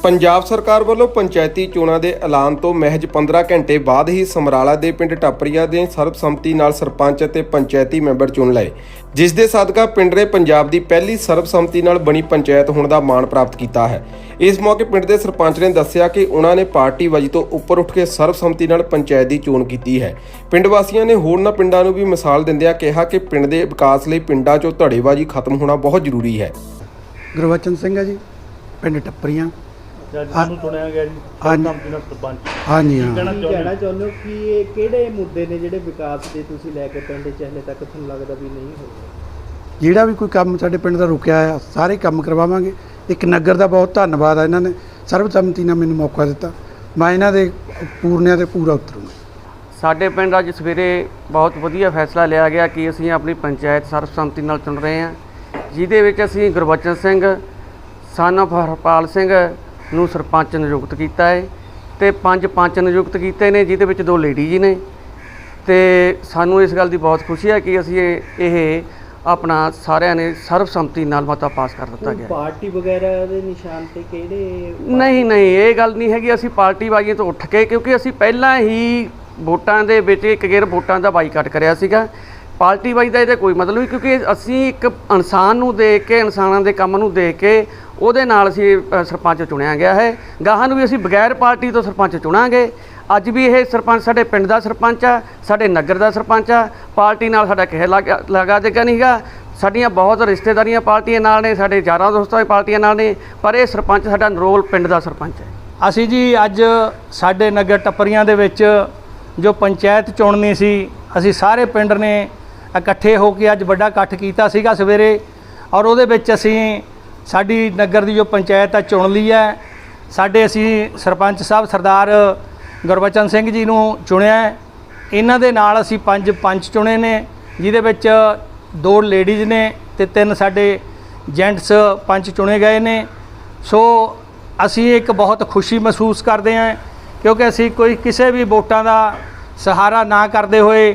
ਪੰਜਾਬ ਸਰਕਾਰ ਵੱਲੋਂ ਪੰਚਾਇਤੀ ਚੋਣਾਂ ਦੇ ਐਲਾਨ ਤੋਂ ਮਹਿਜ 15 ਘੰਟੇ ਬਾਅਦ ਹੀ ਸਮਰਾਲਾ ਦੇ ਪਿੰਡ ਟਾਪਰੀਆ ਦੇ ਸਰਬਸੰਮਤੀ ਨਾਲ ਸਰਪੰਚ ਅਤੇ ਪੰਚਾਇਤੀ ਮੈਂਬਰ ਚੁਣ ਲਏ, ਜਿਸ ਦੇ ਸਦਕਾ ਪਿੰਡ ਨੇ ਪੰਜਾਬ ਦੀ ਪਹਿਲੀ ਸਰਬਸੰਮਤੀ ਨਾਲ ਬਣੀ ਪੰਚਾਇਤ ਹੋਣ ਦਾ ਮਾਣ ਪ੍ਰਾਪਤ ਕੀਤਾ ਹੈ। ਇਸ ਮੌਕੇ ਪਿੰਡ ਦੇ ਸਰਪੰਚ ਨੇ ਦੱਸਿਆ ਕਿ ਉਹਨਾਂ ਨੇ ਪਾਰਟੀ ਵਜੀ ਤੋਂ ਉੱਪਰ ਉੱਠ ਕੇ ਸਰਬਸੰਮਤੀ ਨਾਲ ਪੰਚਾਇਤ ਦੀ ਚੋਣ ਕੀਤੀ ਹੈ। ਪਿੰਡ ਵਾਸੀਆਂ ਨੇ ਹੋਰਨਾਂ ਪਿੰਡਾਂ ਨੂੰ ਵੀ ਮਿਸਾਲ ਦਿੰਦਿਆਂ ਕਿਹਾ ਕਿ ਪਿੰਡ ਦੇ ਵਿਕਾਸ ਲਈ ਪਿੰਡਾਂ 'ਚੋਂ ਧੜੇਬਾਜ਼ੀ ਖਤਮ ਹੋਣਾ ਬਹੁਤ ਜ਼ਰੂਰੀ ਹੈ। ਗੁਰਬਚਨ ਸਿੰਘ ਹੈ ਜੀ, ਪਿੰਡ ਟੱਪਰੀਆਂ। ਜੱਜ ਨੂੰ ਚੁਣਿਆ ਗਿਆ ਜੀ ਹਾਂਜੀ। ਸਰਪੰਚ ਹਾਂਜੀ ਹਾਂ। ਕਹਿਣਾ ਚਾਹੁੰਦੇ ਕਹਿਣਾ ਚਾਹੁੰਦੇ ਹੋ ਕਿ ਇਹ ਕਿਹੜੇ ਮੁੱਦੇ ਨੇ ਜਿਹੜੇ ਵਿਕਾਸ ਦੇ ਤੁਸੀਂ ਲੈ ਕੇ ਪਿੰਡ 'ਚ ਹਲੇ ਤੱਕ ਤੁਹਾਨੂੰ ਲੱਗਦਾ ਵੀ ਨਹੀਂ ਹੋਏ? ਜਿਹੜਾ ਵੀ ਕੋਈ ਕੰਮ ਸਾਡੇ ਪਿੰਡ ਦਾ ਰੁਕਿਆ ਆ ਸਾਰੇ ਕੰਮ ਕਰਵਾਵਾਂਗੇ। ਇੱਕ ਨਗਰ ਦਾ ਬਹੁਤ ਧੰਨਵਾਦ ਆ ਇਹਨਾਂ ਨੇ। ਸਰਬਸੰਮਤੀ ਨਾਲ ਮੈਨੂੰ ਮੌਕਾ ਦਿੱਤਾ। ਮੈਂ ਇਹਨਾਂ ਦੇ ਪੂਰਨਿਆਂ ਤੇ ਪੂਰਾ ਉਤਰੂੰਗਾ। ਸਾਡੇ ਪਿੰਡ ਅੱਜ ਸਵੇਰੇ ਬਹੁਤ ਵਧੀਆ ਫੈਸਲਾ ਲਿਆ ਗਿਆ ਕਿ ਅਸੀਂ ਆਪਣੀ ਪੰਚਾਇਤ ਸਰਬਸੰਮਤੀ ਨਾਲ ਚੁਣ ਰਹੇ ਹਾਂ। ਜਿਹਦੇ ਵਿੱਚ ਅਸੀਂ ਗੁਰਬਚਨ ਸਿੰਘ son of ਹਰਪਾਲ ਸਿੰਘ ਨੂੰ ਸਰਪੰਚ ਨਿਯੁਕਤ ਕੀਤਾ ਹੈ ਤੇ ਪੰਜ ਪੰਚ ਨਿਯੁਕਤ ਕੀਤੇ ਨੇ ਜਿਹਦੇ ਵਿੱਚ ਦੋ ਲੇਡੀ ਜੀ ਨੇ। ਤੇ ਸਾਨੂੰ ਇਸ ਗੱਲ ਦੀ ਬਹੁਤ ਖੁਸ਼ੀ ਹੈ ਕਿ ਅਸੀਂ ਇਹ ਇਹ ਆਪਣਾ ਸਾਰਿਆਂ ਨੇ ਸਰਬਸੰਮਤੀ ਨਾਲ ਮਤਾ ਪਾਸ ਕਰ ਦਿੱਤਾ ਗਿਆ। ਪਾਰਟੀ ਵਗੈਰਾ ਦੇ ਨਿਸ਼ਾਨ ਤੇ ਕਿਹੜੇ ਨਹੀਂ ਨਹੀਂ ਇਹ ਗੱਲ ਨਹੀਂ ਹੈਗੀ। ਅਸੀਂ ਪਾਰਟੀ ਬਾਜ਼ੀਆਂ ਤੋਂ ਉੱਠ ਕੇ ਕਿਉਂਕਿ ਅਸੀਂ ਪਹਿਲਾਂ ਹੀ ਵੋਟਾਂ ਦੇ ਵਿੱਚ ਇੱਕ ਗੇਰ ਵੋਟਾਂ ਦਾ ਬਾਈਕਾਟ ਕਰਿਆ ਸੀਗਾ। ਪਾਰਟੀ ਵਾਈਜ਼ ਦਾ ਇਹਦਾ ਕੋਈ ਮਤਲਬ ਨਹੀਂ, ਕਿਉਂਕਿ ਅਸੀਂ ਇੱਕ ਇਨਸਾਨ ਨੂੰ ਦੇਖ ਕੇ, ਇਨਸਾਨਾਂ ਦੇ ਕੰਮ ਨੂੰ ਦੇਖ ਕੇ ਉਹਦੇ ਨਾਲ ਅਸੀਂ ਸਰਪੰਚ ਚੁਣਿਆ ਗਿਆ ਹੈ। ਗਾਹਾਂ ਨੂੰ ਵੀ ਅਸੀਂ ਬਗੈਰ ਪਾਰਟੀ ਤੋਂ ਸਰਪੰਚ ਚੁਣਾਂਗੇ। ਅੱਜ ਵੀ ਇਹ ਸਰਪੰਚ ਸਾਡੇ ਪਿੰਡ ਦਾ ਸਰਪੰਚ ਆ, ਸਾਡੇ ਨਗਰ ਦਾ ਸਰਪੰਚ ਆ, ਪਾਰਟੀ ਨਾਲ ਸਾਡਾ ਕਿਸੇ ਲਗਾ ਲਗਾ ਦੇਗਾ ਨਹੀਂਗਾ ਸਾਡੀਆਂ ਬਹੁਤ ਰਿਸ਼ਤੇਦਾਰੀਆਂ ਪਾਰਟੀਆਂ ਨਾਲ ਨੇ, ਸਾਡੇ ਯਾਰਾਂ ਦੋਸਤਾਂ ਦੀ ਪਾਰਟੀਆਂ ਨਾਲ ਨੇ, ਪਰ ਇਹ ਸਰਪੰਚ ਸਾਡਾ ਨਰੋਲ ਪਿੰਡ ਦਾ ਸਰਪੰਚ ਹੈ। ਅਸੀਂ ਜੀ ਅੱਜ ਸਾਡੇ ਨਗਰ ਟੱਪਰੀਆਂ ਦੇ ਵਿੱਚ ਜੋ ਪੰਚਾਇਤ ਚੁਣਨੀ ਸੀ, ਅਸੀਂ ਸਾਰੇ ਪਿੰਡ ਨੇ ਇਕੱਠੇ ਹੋ ਕੇ ਅੱਜ ਵੱਡਾ ਇਕੱਠ ਕੀਤਾ ਸੀਗਾ ਸਵੇਰੇ ਔਰ ਉਹਦੇ ਵਿੱਚ ਅਸੀਂ ਸਾਡੀ ਨਗਰ ਦੀ ਜੋ ਪੰਚਾਇਤ ਆ, ਚੁਣ ਲਈ ਹੈ। ਸਾਡੇ ਅਸੀਂ ਸਰਪੰਚ ਸਾਹਿਬ ਸਰਦਾਰ ਗੁਰਬਚਨ ਸਿੰਘ ਜੀ ਨੂੰ ਚੁਣਿਆ ਇਹਨਾਂ ਦੇ ਨਾਲ ਅਸੀਂ ਪੰਜ ਪੰਚ ਚੁਣੇ ਨੇ, ਜਿਹਦੇ ਵਿੱਚ ਦੋ ਲੇਡੀਜ਼ ਨੇ ਤੇ ਤਿੰਨ ਸਾਡੇ ਜੈਂਟਸ ਪੰਚ ਚੁਣੇ ਗਏ ਨੇ। ਸੋ ਅਸੀਂ ਇੱਕ ਬਹੁਤ ਖੁਸ਼ੀ ਮਹਿਸੂਸ ਕਰਦੇ ਹਾਂ, ਕਿਉਂਕਿ ਅਸੀਂ ਕੋਈ ਕਿਸੇ ਵੀ ਵੋਟਾਂ ਦਾ ਸਹਾਰਾ ਨਾ ਕਰਦੇ ਹੋਏ